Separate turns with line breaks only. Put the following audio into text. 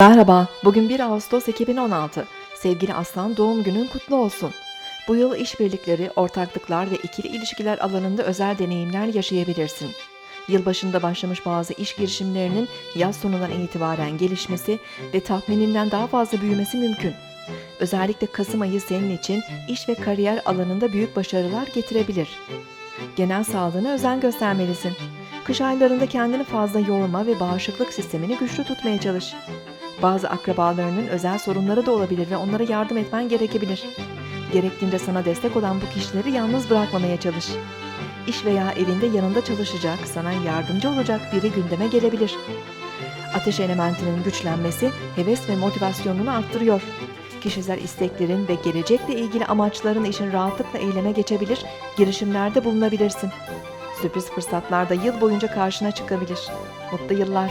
Merhaba, bugün 1 Ağustos 2016. Sevgili Aslan doğum günün kutlu olsun. Bu yıl işbirlikleri, ortaklıklar ve ikili ilişkiler alanında özel deneyimler yaşayabilirsin. Yılbaşında başlamış bazı iş girişimlerinin yaz sonundan itibaren gelişmesi ve tahmininden daha fazla büyümesi mümkün. Özellikle Kasım ayı senin için iş ve kariyer alanında büyük başarılar getirebilir. Genel sağlığına özen göstermelisin. Kış aylarında kendini fazla yorma ve bağışıklık sistemini güçlü tutmaya çalış. Bazı akrabalarının özel sorunları da olabilir ve onlara yardım etmen gerekebilir. Gerektiğinde sana destek olan bu kişileri yalnız bırakmamaya çalış. İş veya evinde yanında çalışacak, sana yardımcı olacak biri gündeme gelebilir. Ateş elementinin güçlenmesi heves ve motivasyonunu arttırıyor. Kişisel isteklerin ve gelecekle ilgili amaçların için rahatlıkla eyleme geçebilir, girişimlerde bulunabilirsin. Sürpriz fırsatlar da yıl boyunca karşına çıkabilir. Mutlu yıllar.